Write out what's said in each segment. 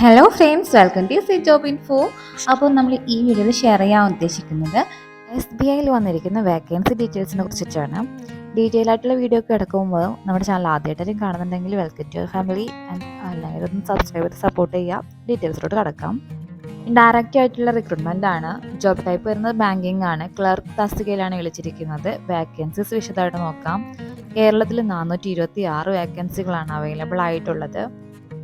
Hello friends welcome to C job info അപ്പോൾ നമ്മൾ ഈ വീഡിയോയിൽ ഷെയർ ചെയ്യാൻ ഉദ്ദേശിക്കുന്നത് എസ് ബി ഐയിൽ വന്നിരിക്കുന്ന വേക്കൻസി ഡീറ്റെയിൽസിനെ കുറിച്ചിട്ടാണ്. ഡീറ്റെയിൽ ആയിട്ടുള്ള വീഡിയോ ഒക്കെ എടുക്കുമ്പോൾ നമ്മുടെ ചാനൽ ആദ്യമായിട്ടും കാണുന്നുണ്ടെങ്കിൽ വെൽക്കം ടു ഫാമിലി ആൻഡ് ഒന്ന് സബ്സ്ക്രൈബ് ചെയ്ത് സപ്പോർട്ട് ചെയ്യുക. ഡീറ്റെയിൽസിലോട്ട് കിടക്കാം. ഡയറക്റ്റ് ആയിട്ടുള്ള റിക്രൂട്ട്മെന്റ് ആണ്. ജോബ് ടൈപ്പ് വരുന്നത് ബാങ്കിങ് ആണ്. ക്ലർക്ക് തസ്തികയിലാണ് വിളിച്ചിരിക്കുന്നത്. വേക്കൻസീസ് വിശദമായിട്ട് നോക്കാം. കേരളത്തിൽ നാനൂറ്റി ഇരുപത്തി ആറ് വേക്കൻസികളാണ് അവൈലബിൾ ആയിട്ടുള്ളത്.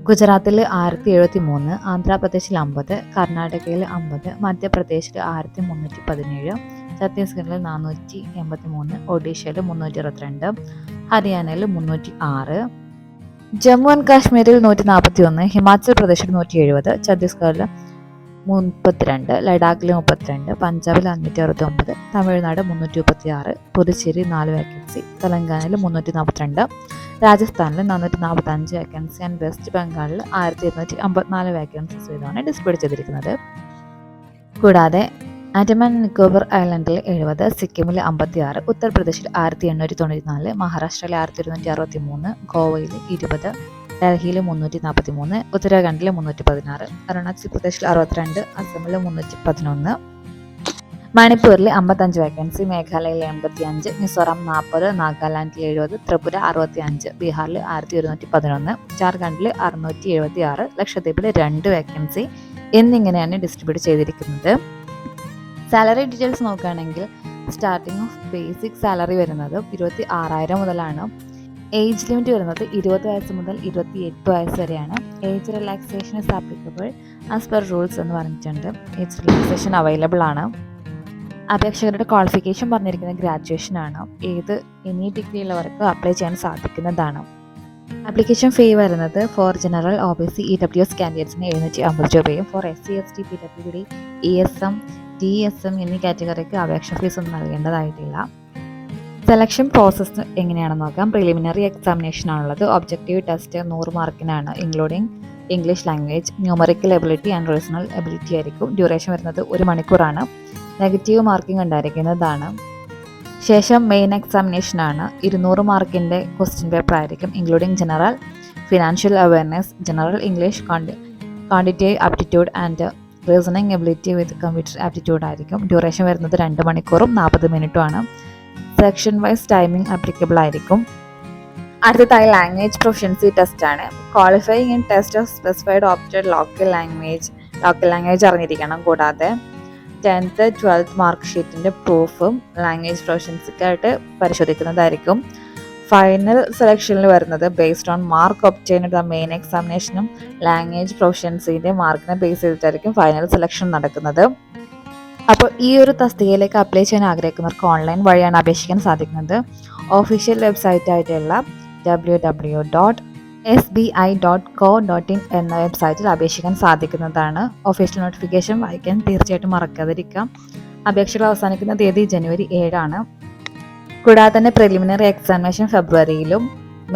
ഗുജറാത്തിൽ ആയിരത്തി എഴുപത്തി മൂന്ന് ആന്ധ്രാപ്രദേശിൽ അമ്പത് കർണാടകയിൽ അമ്പത് മധ്യപ്രദേശിൽ ആയിരത്തി മുന്നൂറ്റി പതിനേഴ് ഛത്തീസ്ഗഡിൽ നാനൂറ്റി എൺപത്തി മൂന്ന് ഒഡീഷയിൽ മുന്നൂറ്റി ഇരുപത്തിരണ്ട് ഹരിയാനയിൽ മുന്നൂറ്റി ആറ് ജമ്മു ആൻഡ് കാശ്മീരിൽ നൂറ്റി നാൽപ്പത്തി ഒന്ന് ഹിമാചൽ പ്രദേശിൽ നൂറ്റി എഴുപത് ഛത്തീസ്ഗഡിൽ മുപ്പത്തിരണ്ട് ലഡാക്കിൽ മുപ്പത്തിരണ്ട് പഞ്ചാബിൽ അഞ്ഞൂറ്റി അറുപത്തി ഒമ്പത് തമിഴ്നാട് മുന്നൂറ്റി മുപ്പത്തി ആറ് പുതുച്ചേരി നാല് വേക്കൻസി തെലങ്കാനയിൽ മുന്നൂറ്റി നാൽപ്പത്തിരണ്ട് രാജസ്ഥാനിൽ നാനൂറ്റി നാൽപ്പത്തി അഞ്ച് വേക്കൻസി ആൻഡ് വെസ്റ്റ് ബംഗാളിൽ ആയിരത്തി ഇരുന്നൂറ്റി അമ്പത്തിനാല് വേക്കൻസീസ് വീതമാണ് ഡിസ്പ്ലേ ചെയ്തിരിക്കുന്നത്. കൂടാതെ ആൻഡമാൻ നിക്കോബർ ഐലൻഡിൽ എഴുപത് സിക്കിമിൽ അമ്പത്തി ആറ് ഉത്തർപ്രദേശിൽ ആയിരത്തി എണ്ണൂറ്റി തൊണ്ണൂറ്റി നാല് മഹാരാഷ്ട്രയിൽ ആയിരത്തി ഇരുന്നൂറ്റി അറുപത്തി മൂന്ന് ഗോവയിൽ ഇരുപത് ഡൽഹിയിൽ മുന്നൂറ്റി നാൽപ്പത്തി മൂന്ന് ഉത്തരാഖണ്ഡിൽ മുന്നൂറ്റി പതിനാറ് അരുണാചൽ പ്രദേശിൽ അറുപത്തിരണ്ട് അസമിൽ മുന്നൂറ്റി പതിനൊന്ന് മണിപ്പൂരിൽ അമ്പത്തഞ്ച് വേക്കൻസി മേഘാലയയിൽ എൺപത്തി അഞ്ച് മിസോറാം നാൽപ്പത് നാഗാലാൻഡിൽ എഴുപത് ത്രിപുര അറുപത്തി അഞ്ച് ബീഹാറിൽ ആയിരത്തി ഒരുന്നൂറ്റി പതിനൊന്ന് ജാർഖണ്ഡിൽ അറുന്നൂറ്റി എഴുപത്തി ആറ് ലക്ഷദ്വീപിൽ രണ്ട് വേക്കൻസി എന്നിങ്ങനെയാണ് ഡിസ്ട്രിബ്യൂട്ട് ചെയ്തിരിക്കുന്നത്. സാലറി ഡീറ്റെയിൽസ് നോക്കുകയാണെങ്കിൽ സ്റ്റാർട്ടിംഗ് ഓഫ് ബേസിക് സാലറി വരുന്നത് ഇരുപത്തി ആറായിരം മുതലാണ്. ഏജ് ലിമിറ്റ് വരുന്നത് ഇരുപത് വയസ്സ് മുതൽ ഇരുപത്തി എട്ട് വയസ്സ് വരെയാണ്. Age relaxation is applicable as per rules എന്ന് പറഞ്ഞിട്ടുണ്ട്. ഏജ് റിലാക്സേഷൻ അവൈലബിൾ ആണ്. അപേക്ഷകരുടെ ക്വാളിഫിക്കേഷൻ പറഞ്ഞിരിക്കുന്നത് ഗ്രാജുവേഷൻ ആണ്. ഏത് എനി ഡിഗ്രി ഉള്ളവർക്ക് അപ്ലൈ ചെയ്യാൻ സാധിക്കുന്നതാണ്. ആപ്ലിക്കേഷൻ ഫീ വരുന്നത് for general O B C E W S കാൻഡിഡേറ്റ്സിന് എഴുന്നൂറ്റി അമ്പത് രൂപയും for S C S T P W D E S M D S M എന്നീ കാറ്റഗറിക്ക് അപേക്ഷ ഫീസ് ഒന്നും നൽകേണ്ടതായിട്ടില്ല. സെലക്ഷൻ പ്രോസസ്സ് എങ്ങനെയാണെന്ന് നോക്കാം. പ്രിലിമിനറി എക്സാമിനേഷൻ ആണുള്ളത്. ഒബ്ജക്റ്റീവ് ടെസ്റ്റ് നൂറ് മാർക്കിനാണ് including English language numerical ability and reasoning ability ആയിരിക്കും. ഡ്യൂറേഷൻ വരുന്നത് ഒരു മണിക്കൂറാണ്. നെഗറ്റീവ് മാർക്കിംഗ് ഉണ്ടായിരിക്കുന്നതാണ്. ശേഷം മെയിൻ എക്സാമിനേഷൻ ആണ്. ഇരുന്നൂറ് മാർക്കിന്റെ ക്വസ്റ്റ്യൻ പേപ്പർ ആയിരിക്കും. Including general financial awareness general English quantitative aptitude and reasoning ability with computer aptitude ആയിരിക്കും. ഡ്യൂറേഷൻ വരുന്നത് രണ്ട് മണിക്കൂറും നാൽപ്പത് മിനിറ്റുമാണ് സെക്ഷൻ വൈസ് ടൈമിംഗ് അപ്ലിക്കബിൾ ആയിരിക്കും. അടുത്തതായി ലാംഗ്വേജ് പ്രൊഫഷൻസി ടെസ്റ്റ് ആണ്. Qualifying in test of specified opted local language local language അറിഞ്ഞിരിക്കണം. കൂടാതെ ടെൻത്ത് ട്വൽത്ത് മാർക്ക് ഷീറ്റിന്റെ പ്രൂഫും ലാംഗ്വേജ് പ്രൊഫഷൻസിക്കായിട്ട് പരിശോധിക്കുന്നതായിരിക്കും. ഫൈനൽ സെലക്ഷനിൽ വരുന്നത് based on mark obtained main എക്സാമിനേഷനും language പ്രൊഫഷൻസിന്റെ മാർക്കിനെ ബേസ് ചെയ്തിട്ടായിരിക്കും ഫൈനൽ സെലക്ഷൻ നടക്കുന്നത്. അപ്പോൾ ഈ ഒരു തസ്തികയിലേക്ക് അപ്ലൈ ചെയ്യാൻ ആഗ്രഹിക്കുന്നവർക്ക് ഓൺലൈൻ വഴിയാണ് അപേക്ഷിക്കാൻ സാധിക്കുന്നത്. ഒഫീഷ്യൽ വെബ്സൈറ്റ് ആയിട്ടുള്ള W W dot S B I dot co dot in എന്ന വെബ്സൈറ്റിൽ അപേക്ഷിക്കാൻ സാധിക്കുന്നതാണ്. ഒഫീഷ്യൽ നോട്ടിഫിക്കേഷൻ വായിക്കാൻ തീർച്ചയായിട്ടും മറക്കാതിരിക്കാം. അപേക്ഷകൾ അവസാനിക്കുന്ന തീയതി ജനുവരി ഏഴാണ്. കൂടാതെ തന്നെ പ്രിലിമിനറി എക്സാമിനേഷൻ ഫെബ്രുവരിയിലും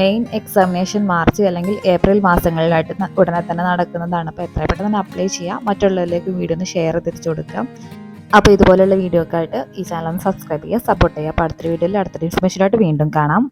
മെയിൻ എക്സാമിനേഷൻ മാർച്ച് അല്ലെങ്കിൽ ഏപ്രിൽ മാസങ്ങളിലായിട്ട് ഉടനെ തന്നെ നടക്കുന്നതാണ്. അപ്പോൾ എത്ര പെട്ടെന്ന് അപ്ലൈ ചെയ്യാം. മറ്റുള്ളവരിലേക്ക് വീഡിയോ ഒന്ന് ഷെയർ തിരിച്ചു കൊടുക്കാം. അപ്പോൾ ഇതുപോലെയുള്ള വീഡിയോ ഒക്കെ ആയിട്ട് ഈ ചാനൽ ഒന്ന് സബ്സ്ക്രൈബ് ചെയ്യുക സപ്പോർട്ട് ചെയ്യുക. അപ്പോൾ വീഡിയോയിൽ അടുത്തൊരു ഇൻഫർമേഷനായിട്ട് വീണ്ടും കാണാം.